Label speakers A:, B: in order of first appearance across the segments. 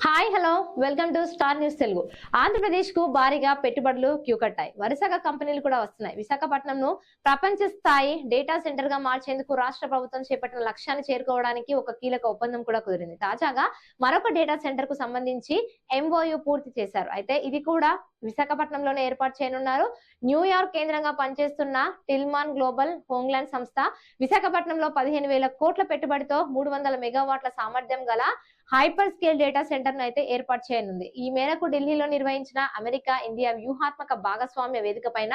A: Hi hello. Welcome to star news Telugu. ఆంధ్రప్రదేశ్కు భారీగా పెట్టుబడులు క్యూ కట్టాయి వరుసగా కంపెనీలు కూడా వస్తున్నాయి. విశాఖపట్నం ను ప్రపంచ స్థాయి డేటా సెంటర్గా మార్చేందుకు రాష్ట్ర ప్రభుత్వం చేపట్టిన లక్ష్యాన్ని చేరుకోవడానికి ఒక కీలక ఒప్పందం కూడా కుదిరింది. తాజాగా మరొక డేటా సెంటర్కు సంబంధించి ఎంఓయు పూర్తి చేశారు. అయితే ఇది కూడా విశాఖపట్నంలోనే ఏర్పాటు చేయనున్నారు. న్యూయార్క్ కేంద్రంగా పనిచేస్తున్న టిల్మాన్ గ్లోబల్ హోంగ్లాండ్ సంస్థ విశాఖపట్నంలో పదిహేను వేల కోట్ల పెట్టుబడితో మూడు వందల మెగావాట్ల సామర్థ్యం గల హైపర్ స్కేల్ డేటా సెంటర్ను అయితే ఏర్పాటు చేయనుంది. ఈ మేరకు ఢిల్లీలో నిర్వహించిన అమెరికా ఇండియా వ్యూహాత్మక భాగస్వామ్య వేదిక పైన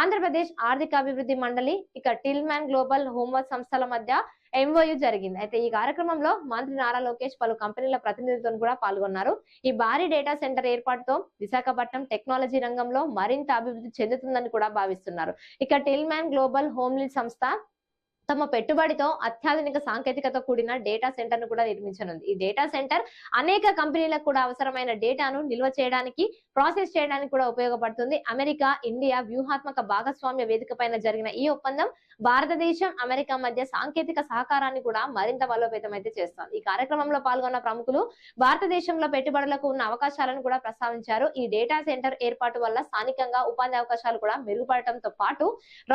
A: ఆంధ్రప్రదేశ్ ఆర్థిక అభివృద్ధి మండలి ఇక టిల్మాన్ గ్లోబల్ హోంవర్క్ సంస్థల మధ్య ఎంఓయు జరిగింది. అయితే ఈ కార్యక్రమంలో మంత్రి నారా లోకేష్ పలు కంపెనీల ప్రతినిధులతో కూడా పాల్గొన్నారు. ఈ భారీ డేటా సెంటర్ ఏర్పాటుతో విశాఖపట్నం టెక్నాలజీ రంగంలో మరింత అభివృద్ధి చెందుతుందని కూడా భావిస్తున్నారు. ఇక టిల్మ్యాన్ గ్లోబల్ హోమ్లీ సంస్థ తమ పెట్టుబడితో అత్యాధునిక సాంకేతికత కూడిన డేటా సెంటర్ను కూడా నిర్మించనుంది. ఈ డేటా సెంటర్ అనేక కంపెనీలకు కూడా అవసరమైన డేటాను నిల్వ చేయడానికి ప్రాసెస్ చేయడానికి కూడా ఉపయోగపడుతుంది. అమెరికా ఇండియా వ్యూహాత్మక భాగస్వామ్య వేదిక పైన జరిగిన ఈ ఒప్పందం భారతదేశం అమెరికా మధ్య సాంకేతిక సహకారాన్ని కూడా మరింత బలోపేతం అయితే చేస్తుంది. ఈ కార్యక్రమంలో పాల్గొన్న ప్రముఖులు భారతదేశంలో పెట్టుబడులకు ఉన్న అవకాశాలను కూడా ప్రస్తావించారు. ఈ డేటా సెంటర్ ఏర్పాటు వల్ల స్థానికంగా ఉపాధి అవకాశాలు కూడా మెరుగుపడటంతో పాటు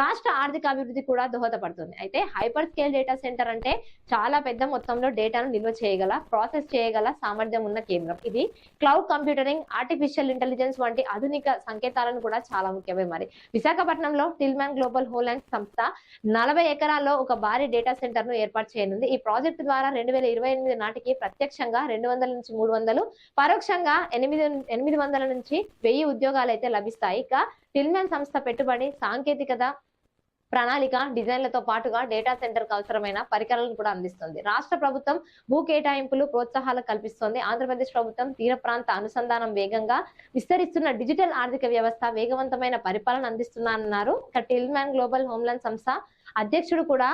A: రాష్ట్ర ఆర్థిక అభివృద్ధి కూడా దోహదపడుతుంది. అయితే హైపర్ స్కేల్ డేటా సెంటర్ అంటే చాలా పెద్ద మొత్తంలో డేటాను నిల్వ చేయగల ప్రాసెస్ చేయగల సామర్థ్యం ఉన్న కేంద్రం. ఇది క్లౌడ్ కంప్యూటరింగ్ ఆర్టిఫిషియల్ ఇంటెలిజెన్స్ వంటి ఆధునిక సంకేతాలను కూడా చాలా ముఖ్యమే మరి. విశాఖపట్నంలో టిల్మాన్ గ్లోబల్ హోలాండ్ సంస్థ నలభై ఎకరాల్లో ఒక భారీ డేటా సెంటర్ను ఏర్పాటు చేయనుంది. ఈ ప్రాజెక్టు ద్వారా రెండు వేల ఇరవై ఎనిమిది నాటికి ప్రత్యక్షంగా రెండు వందల నుంచి మూడు వందలు పరోక్షంగా ఎనిమిది ఎనిమిది వందల నుంచి వెయ్యి ఉద్యోగాలు అయితే లభిస్తాయి. ఇక టిల్మెన్ సంస్థ పెట్టుబడి సాంకేతికత ప్రణాళిక డిజైన్లతో పాటుగా డేటా సెంటర్కు అవసరమైన పరికరాలను కూడా అందిస్తుంది. రాష్ట్ర ప్రభుత్వం భూ కేటాయింపులు ప్రోత్సాహాలు కల్పిస్తోంది. ఆంధ్రప్రదేశ్ ప్రభుత్వం తీర ప్రాంత అనుసంధానం వేగంగా విస్తరిస్తున్న డిజిటల్ ఆర్థిక వ్యవస్థ వేగవంతమైన పరిపాలన అందిస్తున్నారన్నారు ఇక టిల్మాన్ గ్లోబల్ హోమ్లాండ్ సంస్థ అధ్యక్షుడు కూడా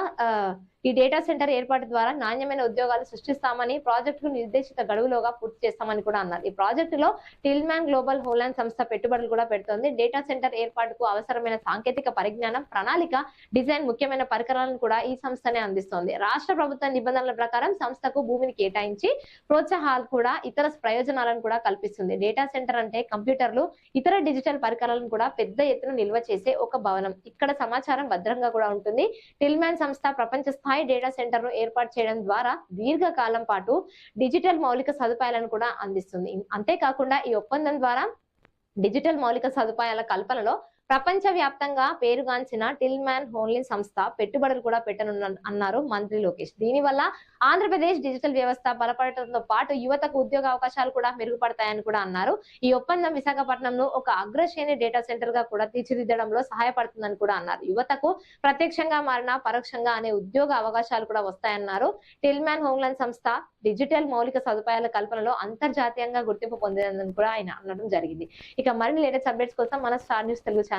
A: ఈ డేటా సెంటర్ ఏర్పాటు ద్వారా నాణ్యమైన ఉద్యోగాలు సృష్టిస్తామని ప్రాజెక్టుకు నిర్దేశిత గడువులోగా పూర్తి చేస్తామని కూడా అన్నారు. ఈ ప్రాజెక్టులో టిల్మాన్ గ్లోబల్ హోలాండ్ సంస్థ పెట్టుబడులు కూడా పెడుతోంది. డేటా సెంటర్ ఏర్పాటుకు అవసరమైన సాంకేతిక పరిజ్ఞానం ప్రణాళిక డిజైన్ ముఖ్యమైన పరికరాలను కూడా ఈ సంస్థనే అందిస్తోంది. రాష్ట్ర ప్రభుత్వ నిబంధనల ప్రకారం సంస్థకు భూమిని కేటాయించి ప్రోత్సాహాలు కూడా ఇతర ప్రయోజనాలను కూడా కల్పిస్తుంది. డేటా సెంటర్ అంటే కంప్యూటర్లు ఇతర డిజిటల్ పరికరాలను కూడా పెద్ద ఎత్తున నిల్వ చేసే ఒక భవనం. ఇక్కడ సమాచారం భద్రంగా కూడా ఉంటుంది. టిల్మాన్ సంస్థ ప్రపంచ స్థాయి డేటా సెంటర్ను ఏర్పాటు చేయడం ద్వారా దీర్ఘకాలం పాటు డిజిటల్ మౌలిక సదుపాయాలను కూడా అందిస్తుంది. అంతేకాకుండా ఈ ఒప్పందం ద్వారా డిజిటల్ మౌలిక సదుపాయాల కల్పనలో ప్రపంచ వ్యాప్తంగా పేరుగాంచిన టిల్మాన్ హోన్లీ సంస్థ పెట్టుబడులు కూడా పెట్టనున్న అన్నారు మంత్రి లోకేష్. దీనివల్ల ఆంధ్రప్రదేశ్ డిజిటల్ వ్యవస్థ బలపడటంతో పాటు యువతకు ఉద్యోగ అవకాశాలు కూడా మెరుగుపడతాయని కూడా అన్నారు. ఈ ఒప్పందం విశాఖపట్నంను ఒక అగ్రశ్రేణి డేటా సెంటర్గా కూడా తీర్చిదిద్దడంలో సహాయపడుతుందని కూడా అన్నారు. యువతకు ప్రత్యక్షంగా మారిన పరోక్షంగా అనే ఉద్యోగ అవకాశాలు కూడా వస్తాయన్నారు. టిల్ మ్యాన్ హోమ్లాండ్ సంస్థ డిజిటల్ మౌలిక సదుపాయాల కల్పనలో అంతర్జాతీయంగా గుర్తింపు పొందిందని కూడా ఆయన అనడం జరిగింది. ఇక మరిన్ని లేటెస్ట్ అప్డేట్స్ కోసం మన స్టార్ న్యూస్ తెలుగు ఛానల్